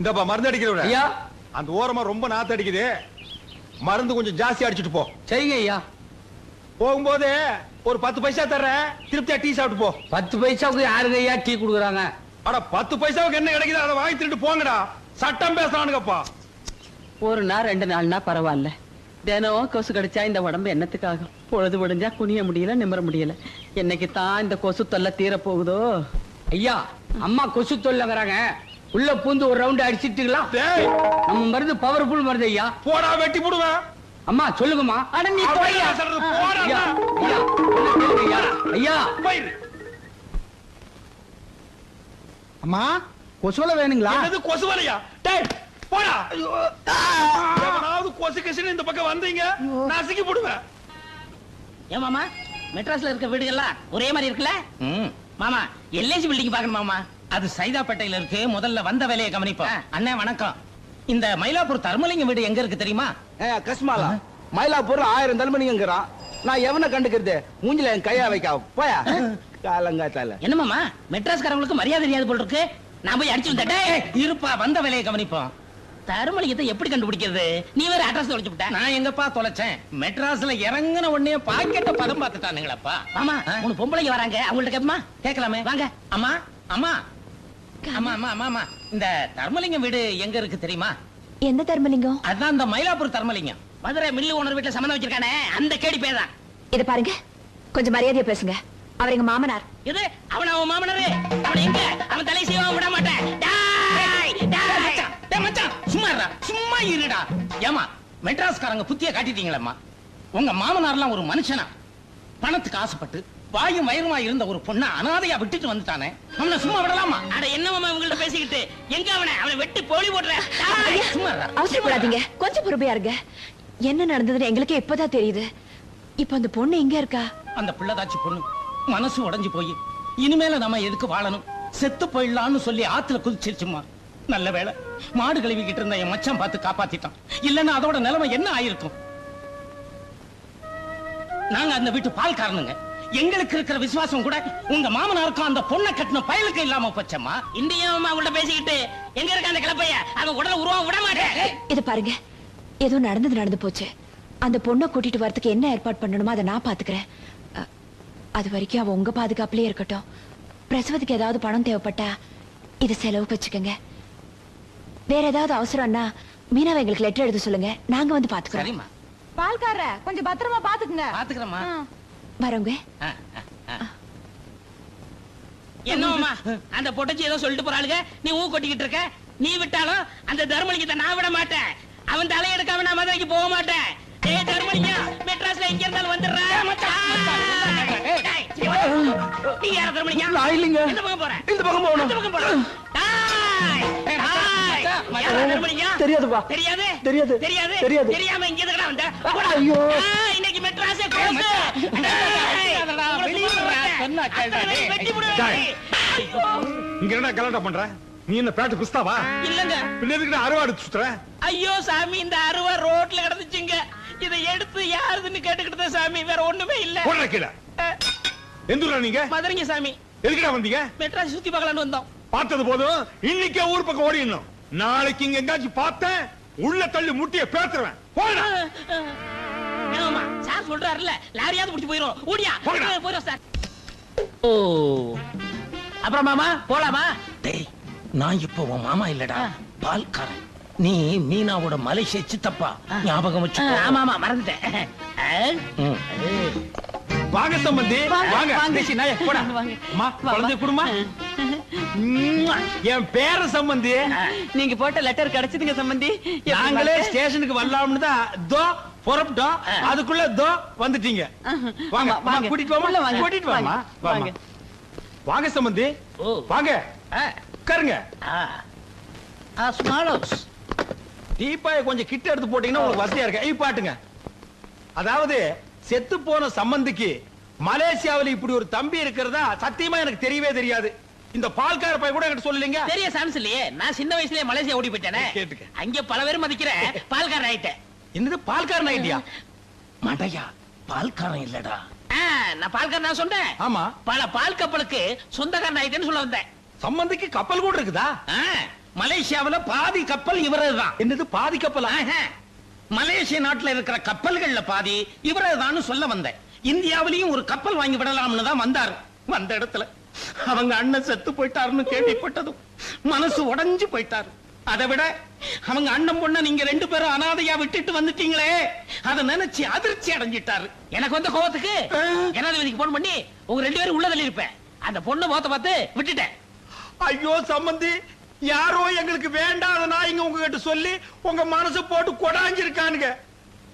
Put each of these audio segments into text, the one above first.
இந்தப்பா மருந்து அடிக்கிறவர ஐயா. அந்த ஓரமா ரொம்ப நாத்து அடிக்குது. மருந்து கொஞ்சம் ஜாஸ்தி அடிச்சிட்டு போ. சரிங்க ஐயா. போகும்போது ஒரு பத்து பைசா தர்றேன். திருப்தியா டீ சாப்பிட்டு போ. பத்து பைசாவுக்கு யாருங்க ஐயா டீ கொடுக்குறாங்க? அட பத்து பைசாவுக்கு என்ன கிடைக்குது அதை வாங்கி திருட்டு போங்கடா. சட்டம் பேசுறானுங்கப்பா. ஒரு நாள் ரெண்டு நாள்னா பரவாயில்ல. தினம் கொசு கடிச்சா இந்த உடம்பு என்னத்துக்காகும்? பொழுது விடிஞ்சா குனிய முடியல நிமிர முடியல. என்னைக்கு தான் இந்த கொசு தொல்லை தீர போகுதோ ஐயா அம்மா கொசு தொல்லங்கிறாங்க. உள்ள பூந்து ஒரு ரவுண்ட் அடிச்சிட்டுங்களா? நம்ம மருந்து பவர்ஃபுல் மருந்து ஐயா. போடா வெட்டி போடுவேன். அம்மா சொல்லுங்கம்மா. அட நீ போய்யா நான் சொல்றது போடா ஐயா ஐயா ஐயா. ஐயா. அம்மா கொசுவல வேணுங்களா? என்னது கொசு வலையா டேய் போடா. எவனாவது கொசு கிசுன்னு இந்த பக்கம் வந்தீங்க நசுக்கி போடுவேன். ஏன் மாமா மெட்ராஸ்ல இருக்க வீடுகள்லாம் ஒரே மாதிரி இருக்குல்ல? மாமா எல்ஐசி பில்டிங் பார்க்கணும் மாமா அது சைதாப்பேட்டையில இருக்கு. முதல்ல வந்த வேலையை கவனிப்போம் அண்ணே வணக்கம். இந்த மயிலாப்பூர் தர்மலிங்கம் வீடு எங்க இருக்கு தெரியுமா? கஸ்மாலா. மயிலாப்பூர்ல ஆயிரம் தலைமணிங்கிறான் நான் எவனை கண்டுக்கிறது? மூஞ்சில என் கையா வைக்க போயா? காலங்காத்தால. என்ன மாமா மெட்ராஸ்காரங்களுக்கு மரியாதை தெரியாது போல் இருக்கு நான் போய் அடிச்சு வந்துட்டேன். இருப்பா வந்த வேலையை கவனிப்போம் தருமலிங்கத்தை எப்படி கண்டுபிடிக்கிறது? நீ வேற அட்ரஸ் தொலைச்சு விட்ட. நான் எங்கப்பா தொலைச்சேன்? மெட்ராஸ்ல இறங்குன உடனே பாக்கெட்ட பதம் பார்த்துட்டானுங்களப்பா. ஆமா மூணு பொம்பளைங்க வராங்க. அவங்கள்ட்ட கேப்பமா கேட்கலாமே. வாங்க. அம்மா அம்மா. அம்மா அம்மா அம்மா அம்மா இந்த தர்மலிங்கம் வீடு எங்க இருக்கு தெரியுமா? எந்த தர்மலிங்கம்? அதான் இந்த மயிலாப்பூர் தர்மலிங்கம். மதுரை மில்லு ஓனர் வீட்டுல சம்மந்தம் வச்சிருக்கானே அந்த கேடி பேதான் இத பாருங்க. கொஞ்சம் மரியாதையா பேசுங்க. அவர் எங்க மாமனார். இது அவன் அவன் மாமனாரு? அவன் எங்க? அவன் தலை செய்வான் விட மாட்டேன். டேய், டேய். டேய் மச்சான். சும்மா சும்மா இருடா. ஏமா மெட்ராஸ்காரங்க புத்திய காட்டிட்டீங்களம்மா. உங்க மாமனார்லாம் ஒரு மனுஷனா? பணத்துக்கு ஆசைப்பட்டு வாயும் வயிறுமா இருந்த ஒரு பொண்ண அனாதையா விட்டுட்டு வந்துட்டானே. அவனை சும்மா விடலாமா? அட என்ன மாமா உங்கள்ட்ட பேசிக்கிட்டு? எங்க அவனை? அவனை வெட்டி போலி போடுற. ஐயா, சும்மா இருடா. அவசரப்படாதீங்க. கொஞ்சம் பொறுமையா இருங்க. என்ன நடந்ததுன்னு எங்களுக்கே இப்பதான் தெரியுது. இப்ப அந்த பொண்ணு எங்க இருக்கா? அந்த பிள்ளைதாச்சி பொண்ணு மனசு உடைஞ்சு போய் இனிமேல நம்ம எதுக்கு வாழணும்? செத்து போயிடலாம்னு சொல்லி ஆத்துல குதிச்சிருச்சுமா நல்ல வேளை. மாடு கழுவிக்கிட்டு இருந்த என் மச்சான் பார்த்து காப்பாத்திட்டான். இல்லன்னா அதோட நிலைமை என்ன ஆயிருக்கும்? நாங்க அந்த வீட்டு பால் காரணங்க எங்களுக்கு இருக்கிற விசுவாசம் கூட உங்க மாமனாருக்கும் அந்த பொண்ணை கட்டின பயலுக்கு இல்லாம போச்சம்மா. இந்தியா அம்மா உங்கள்ட்ட பேசிக்கிட்டு எங்க இருக்க அந்த கிளப்பைய? அவன் உடல உருவா விட மாட்டேன். இத பாருங்க. ஏதோ நடந்தது நடந்து போச்சு. அந்த பொண்ணை கூட்டிட்டு வரதுக்கு என்ன ஏற்பாடு பண்ணணுமோ அதை நான் பாத்துக்கிறேன். அது வரைக்கும் அவ உங்க பாதுகாப்புலயே இருக்கட்டும். பிரசவத்துக்கு ஏதாவது பணம் தேவைப்பட்டா இத செலவுக்கு வச்சுக்கோங்க. வேற ஏதாவது அவசரம்னா மீனாவை எங்களுக்கு லெட்டர் எழுத சொல்லுங்க. நாங்க வந்து பாத்துக்கிறோம். பால்கார கொஞ்சம் பத்திரமா பாத்துக்குங்க. பாத்துக்கிறேம்மா. வரவங்க? என்னம்மா அந்த பொட்டச்சி ஏதோ சொல்லிட்டு போறாளுங்க நீ ஊ கொட்டிக்கிட்டு இருக்க. நீ விட்டாலும் அந்த தர்மலிங்கத்தை நான் விட மாட்டேன். அவன் தலையெடுக்காம நான் மதுரைக்கு போக மாட்டேன். ஏய் தர்மலிங்கம் மெட்ராஸ்ல எங்க இருந்தாலும் வந்துடுறேன். நீ யார தர்மலிங்கம் நான் இல்லைங்க. பக்கம் இந்த பக்கம்? தெரியாதுப்பா. தெரியாது? தெரியாது. தெரியாது? தெரியாது. தெரியாம இங்க எதுக்குடா வந்த. ஐயோ. இங்க என்ன கலாட்டா பண்ற நீ என்ன பேட்டு குஸ்தாவா இல்லங்க பின்ன எதுக்கு அறுவாடு சுத்துற ஐயோ சாமி இந்த அருவா. ரோட்ல கிடந்துச்சுங்க இதை எடுத்து யாருதுன்னு கேட்டுக்கிட்டு சாமி வேற ஒண்ணுமே இல்ல போடுற கீழே அஹ், எந்தூரா நீங்க மதுரைங்க சாமி எதுக்குடா வந்தீங்க மெட்ராஸ் சுத்தி பார்க்கலாம்னு வந்தோம் பார்த்தது போதும் இன்னைக்கே ஊர் பக்கம் ஓடிடணும் நாளைக்கு இங்க எங்காச்சும் பார்த்தேன் உள்ள தள்ளி முட்டிய பேத்துருவேன் போடா சார் சொல்றாருல்ல லாரியாவது பிடிச்சு போயிரும். ஓடியா போயிரும் சார். ஓ. அப்புறம் மாமா போலாமா? டேய் நான் இப்போ உன் மாமா இல்லடா. பால்காரன். நீ மீனாவோட மலேசிய சித்தப்பா. ஞாபகம் வச்சு ஆமா ஆமா மறந்துட்டேன். ம். வாங்க சம்பந்தி. வாங்க தேசி நாயே, போடா. வாங்க. அம்மா வா, குழந்தை. குடுமா. என் பேர சம்பந்தி. நீங்க போட்ட லெட்டர் கிடைச்சதுங்க சம்பந்தி. நாங்களே? ஸ்டேஷனுக்கு வரலாம்னு தான். தோ புறப்பட்டோம். அதுக்குள்ள தோ வந்துட்டீங்க. வாங்க வாங்க. கூட்டிட்டு வாமா. கூட்டிட்டு வாமா. வாங்க. வாங்க. சம்பந்தி. வாங்க. உட்காருங்க. small house. டீப்பாய கொஞ்சம் கிட்ட எடுத்து போட்டீங்கன்னா உங்களுக்கு வசதியா இருக்கு பாட்டுங்க. அதாவது செத்து போன சம்பந்திக்கு மலேசியாவுல இப்படி ஒரு தம்பி இருக்கிறதா சத்தியமா எனக்கு தெரியவே தெரியாது. இந்த பால்கார பையன் கூட என்கிட்ட சொல்லலீங்க. பெரிய சான்ஸ் இல்லையே. நான் சின்ன வயசுலயே மலேசியா ஓடி போயிட்டேனே. அங்க பல பேர் மதிக்கிற பால்காரன் ஆயிட்டேன் என்னது பால்காரன் ஐடியா மடையா பால்காரன் இல்லடா. நான் பால்காரன் நான் சொன்னேன். ஆமா. பல பால் கப்பலுக்கு சொந்தக்காரன் ஆயிட்டேன்னு சொல்ல வந்தேன் சம்பந்திக்கு கப்பல் கூட இருக்குதா? மலேசியாவுல பாதி கப்பல் இவரதுதான். என்னது பாதி கப்பலா. மலேசிய நாட்டுல இருக்கிற கப்பல்கள்ல பாதி இவரதுதான் சொல்ல வந்தேன். இந்தியாவிலையும் ஒரு கப்பல் வாங்கி விடலாம்னு தான் வந்தாரு. வந்த இடத்துல அவங்க அண்ணன் செத்து போயிட்டாருன்னு கேள்விப்பட்டதும் மனசு உடைஞ்சு போயிட்டாரு. அதை விட அவங்க அண்ணன் பொண்ண நீங்க ரெண்டு பேரும் அனாதையா விட்டுட்டு வந்துட்டீங்களே அதை நினைச்சு அதிர்ச்சி அடைஞ்சிட்டாரு. எனக்கு வந்த கோவத்துக்கு ஜனாதிபதிக்கு போன் பண்ணி உங்க ரெண்டு பேரும் உள்ள இருப்பேன் அந்த பொண்ணு முகத்தை பார்த்து விட்டுட்டேன். ஐயோ சம்பந்தி யாரோ எங்களுக்கு வேண்டாத நாய்ங்க உங்ககிட்ட சொல்லி உங்க மனசு போட்டு கொடாஞ்சிருக்கானுங்க.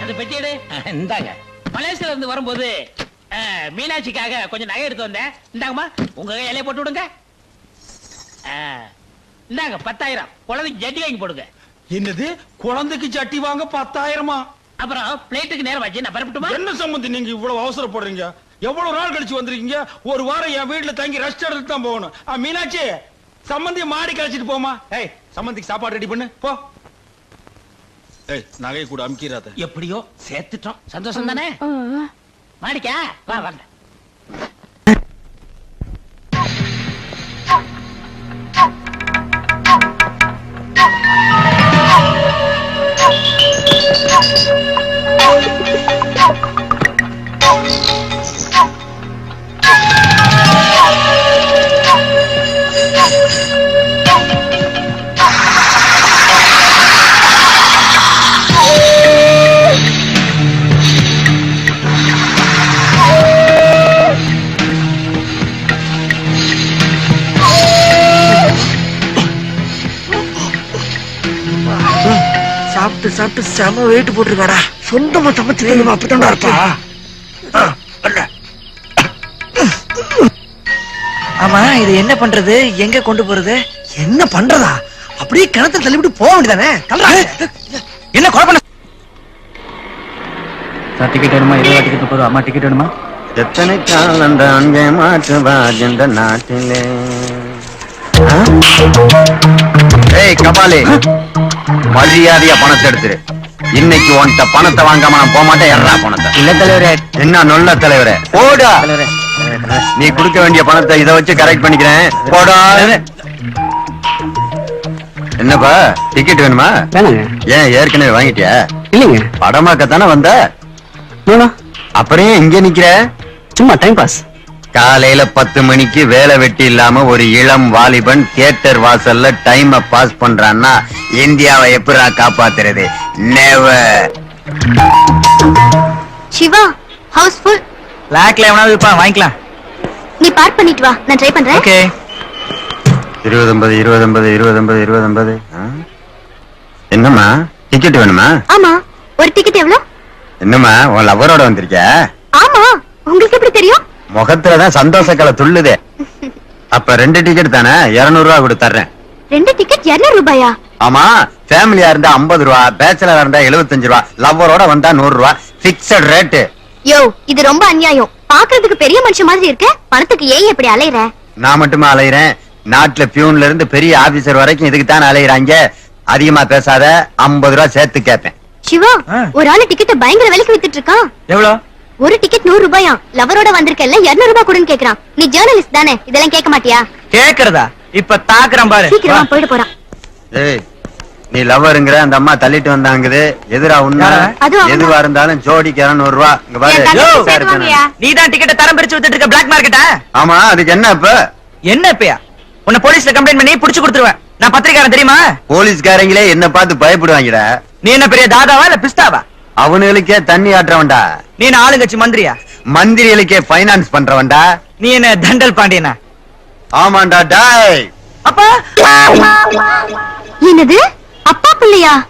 அந்த பெட்டி எடு. இந்தாங்க. மலேசியால இருந்து வரும்போது மீனாட்சிக்காக கொஞ்சம் நகை எடுத்து வந்தேன். இந்தாங்கம்மா உங்க கையிலே போட்டு விடுங்க. இந்தாங்க பத்தாயிரம். குழந்தைக்கு ஜட்டி வாங்கி போடுங்க. என்னது? குழந்தைக்கு சட்டி வாங்க பத்தாயிரமா? அப்புறம் பிளேட்டுக்கு நேரம் வச்சு நான் பரப்பட்டுமா என்ன சம்பந்தி நீங்க இவ்வளவு அவசரப்படுறீங்க? எவ்வளவு நாள் கழிச்சு வந்திருக்கீங்க? ஒரு வாரம் என் வீட்டுல தங்கி ரெஸ்ட் எடுத்து தான் போகணும் மீனாட்சி சம்பந்தி மாடி கழிச்சிட்டு போமா ஏய் சம்பந்திக்கு சாப்பாடு ரெடி பண்ணு. போ. நகை கூட அமுக்கிறாத எப்படியோ சேர்த்துட்டோம். சந்தோஷம் தானே? மாடிக்கா வா வாங்க. சாப்பிட்டு செம வெயிட் போட்டிருக்காடா. சொந்தமா சமைச்சு வேணுமா? அப்பதான்டா இருப்பா. ஆமா இது என்ன பண்றது? எங்க கொண்டு போறது? என்ன பண்றதா? அப்படியே கிணத்துல தள்ளிவிட்டு போக வேண்டியதானே? என்ன சார் டிக்கெட் வேணுமா? இருபது டிக்கெட் முப்பது அம்மா டிக்கெட் வேணுமா? எத்தனை காலம் தான் மாற்றுவார் இந்த நாட்டிலே? ஆ? ஏய் கபாலி. மரியாதையா பணத்தை எடுத்துரு. இன்னைக்கு உன்கிட்ட பணத்தை வாங்காம நான் போக மாட்டேன். எறா பணத்தை. இல்ல தலைவரே. என்ன நல்ல தலைவரே. போடா. நீ கொடுக்க வேண்டிய பணத்தை இத வச்சு கரெக்ட் பண்ணிக்கிறேன். போடா. என்னப்பா டிக்கெட் வேணுமா? ஏன் ஏற்கனவே வாங்கிட்டியா? இல்லைங்க. படமாக்கத்தானே வந்த? அப்புறம் இங்க நிக்கிற? சும்மா டைம் பாஸ் காலையில பத்து மணிக்கு வேலை வெட்டி இல்லாம ஒரு இளம் வாலிபன் தியேட்டர் வாசல்ல டைம் பாஸ் பண்றான்னா இந்தியாவை எப்படா காப்பாத்துறது? நெவர் சிவா ஹவுஸ்ஃபுல் பிளாக்ல எவனாவது இருப்பான் வாங்கிக்கலாம். நீ பார்க் பண்ணிட்டு வா நான் ட்ரை பண்றேன். ஓகே இருபது ஐம்பது இருபது ஐம்பது இருபது ஐம்பது இருபது ஐம்பது என்னம்மா? டிக்கெட் வேணுமா? ஆமா. ஒரு டிக்கெட் எவ்வளவு என்னம்மா உன் லவரோட வந்திருக்க ஆமா. உங்களுக்கு எப்படி தெரியும்? முகத்துலதான் சந்தோஷ கலை துள்ளுதே. அப்ப ரெண்டு டிக்கெட் தானே? இருநூறு ரூபா கொடு தர்றேன். ரெண்டு டிக்கெட் இருநூறு ரூபாயா? ஆமா ஃபேமிலியா இருந்தா ஐம்பது ரூபா பேச்சலரா இருந்தா எழுபத்தஞ்சு ரூபா லவ்வரோட வந்தா நூறு ரூபா. பிக்சட் ரேட்டு யோ இது ரொம்ப அநியாயம். பாக்குறதுக்கு பெரிய மனுஷன் மாதிரி இருக்க? பணத்துக்கு ஏன் இப்படி அலையற? நான் மட்டுமா அலையிறேன்? நாட்டுல பியூன்ல இருந்து பெரிய ஆபீசர் வரைக்கும் இதுக்கு தான் அலையிறாங்க? அதிகமா பேசாத ஐம்பது ரூபா சேர்த்து கேட்பேன். சிவா. ஒரு ஆளு டிக்கெட் பயங்கர விலைக்கு வித்துட்டு இருக்கான். எவ்வளோ? ஒரு டிக்கெட் நூறு ரூபாயா? லவரோட வந்திருக்கல இருநூறு ரூபாய் கொடுன்னு கேக்குறான். நீ ஜேர்னலிஸ்ட் தானே இதெல்லாம் கேட்க மாட்டியா? கேக்குறதா? இப்ப தாக்குறேன் பாரு. சீக்கிரமா போயிட்டு போறான். ஏய் நீ லவ்வருங்கிற அந்த அம்மா தள்ளிட்டு வந்தாங்குது. எதிரா அவங்க. எதுவா இருந்தாலும் ஜோடிக்கு இருநூறு ரூபா. இங்க பாரு. நீ தான் டிக்கெட்டை தரம் பிரிச்சு வித்துட்டு இருக்க பிளாக் மார்க்கெட்டா ஆமா அதுக்கு என்ன இப்ப? என்ன இப்பயா உன்னை போலீஸ்ல கம்ப்ளைண்ட் பண்ணி புடிச்சு கொடுத்துருவேன். நான் பத்திரிக்காரன் தெரியுமா? போலீஸ்காரங்களே என்ன பார்த்து பயப்படுவாங்கடா. நீ என்ன பெரிய தாதாவா இல்ல பிஸ்தாவா? அவனுங்களுக்கே தண்ணி ஆட்டுறவன்டா நீ என்ன ஆளுங்கட்சி மந்திரியா? மந்திரிகளுக்கே பைனான்ஸ் பண்றவன்டா. நீ என்ன தண்டல் பாண்டியனா? ஆமாண்டா டாய். அப்பா! என்னது? அப்பா பிள்ளையா?